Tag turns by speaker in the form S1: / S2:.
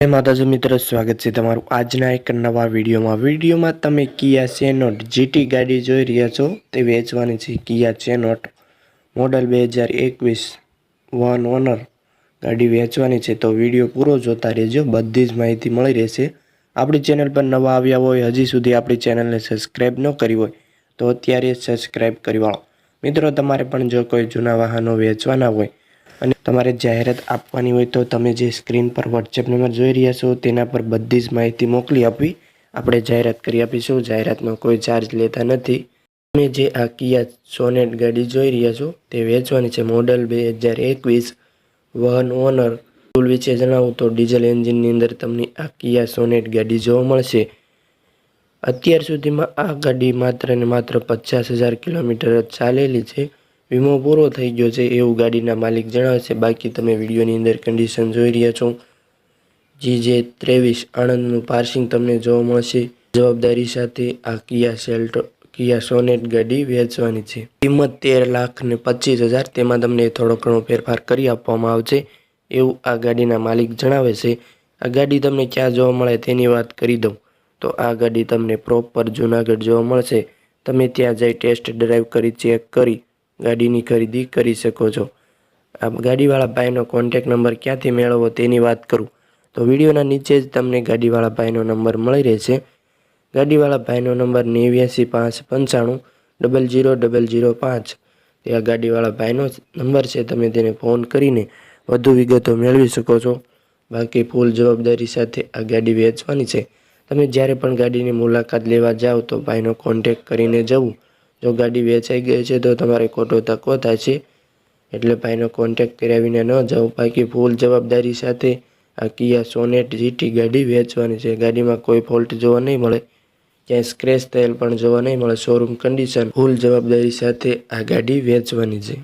S1: જય માતાજી, મિત્રો, સ્વાગત છે તમારું આજના એક નવા વિડીયોમાં. વિડીયોમાં તમે કિયા સેનોટ જીટી ગાડી જોઈ રહ્યા છો. તે વેચવાની છે કિયા સેનોટ મોડલ બે હજાર એકવીસ વન ઓનર ગાડી વેચવાની છે. તો વીડિયો પૂરો જોતા રહેજો, બધી જ માહિતી મળી રહેશે. આપણી ચેનલ પર નવા આવ્યા હોય, હજી સુધી આપણી ચેનલને સબસ્ક્રાઈબ ન કરી હોય, તો અત્યારે સબસ્ક્રાઈબ કરી વાળો. મિત્રો, તમારે પણ જો કોઈ જૂના વાહનો વેચવાના હોય અને તમારે જાહેરાત આપવાની હોય તો તમે જે સ્ક્રીન પર વોટ્સએપ નંબર જોઈ રહ્યા છો, તેના પર બધી જ માહિતી મોકલી આપવી. આપણે જાહેરાત કરી આપીશું. જાહેરાતનો કોઈ ચાર્જ લેતા નથી. તમે જે આ કિયા સોનેટ ગાડી જોઈ રહ્યા છો, તે વેચવાની છે. મોડલ બે હજાર એકવીસ, વહન ઓનર ટૂલ વિશે જણાવું તો ડીઝલ એન્જિનની અંદર તમને આ કિયા સોનેટ ગાડી જોવા મળશે. અત્યાર સુધીમાં આ ગાડી માત્ર ને માત્ર પચાસ હજાર કિલોમીટર જ ચાલેલી છે. વીમો પૂરો થઈ ગયો છે એવું ગાડીના માલિક જણાવે છે. બાકી તમે વિડીયોની અંદર કન્ડિશન જોઈ રહ્યા છો. જી જે ત્રેવીસ આણંદનું પાર્સિંગ તમને જોવા મળશે. જવાબદારી સાથે આ કિયા સેલ્ટો, કિયા સોનેટ ગાડી વેચવાની છે. કિંમત તેર લાખ ને પચીસ હજાર, તેમાં તમને થોડો ઘણો ફેરફાર કરી આપવામાં આવશે એવું આ ગાડીના માલિક જણાવે છે. આ ગાડી તમને ક્યાં જોવા મળે તેની વાત કરી દઉં. તો આ ગાડી તમને પ્રોપર જુનાગઢ જોવા મળશે. તમે ત્યાં જઈ ટેસ્ટ ડ્રાઈવ કરી ચેક કરી ગાડીની ખરીદી કરી શકો છો. આ ગાડીવાળા ભાઈનો કોન્ટેક નંબર ક્યાંથી મેળવવો તેની વાત કરું. તો વિડીયોના નીચે જ તમને ગાડીવાળા ભાઈનો નંબર મળી રહેશે. ગાડીવાળા ભાઈનો નંબર નેવ્યાસી પાંચ પંચાણું, ડબલ જીરો ડબલ જીરો પાંચ. તે આ ગાડીવાળા ભાઈનો નંબર છે. તમે તેને ફોન કરીને વધુ વિગતો મેળવી શકો છો. બાકી ફૂલ જવાબદારી સાથે આ ગાડી વેચવાની છે. તમે જ્યારે પણ ગાડીની મુલાકાત લેવા જાઓ તો ભાઈનો કોન્ટેક કરીને જવું. જો ગાડી વેચાઈ ગઈ છે તો તમારે ખોટો ધક્કો થાય છે. એટલે ભાઈનો કોન્ટેક્ટ કરાવીને ન જાઓ બાકી ફૂલ જવાબદારી સાથે આ કિયા સોનેટ જીટી ગાડી વેચવાની છે. ગાડીમાં કોઈ ફોલ્ટ જોવા નહીં મળે. ક્યાંય સ્ક્રેચ થયેલ પણ જોવા નહીં મળે. શોરૂમ કન્ડિશન ફૂલ જવાબદારી સાથે આ ગાડી વેચવાની છે.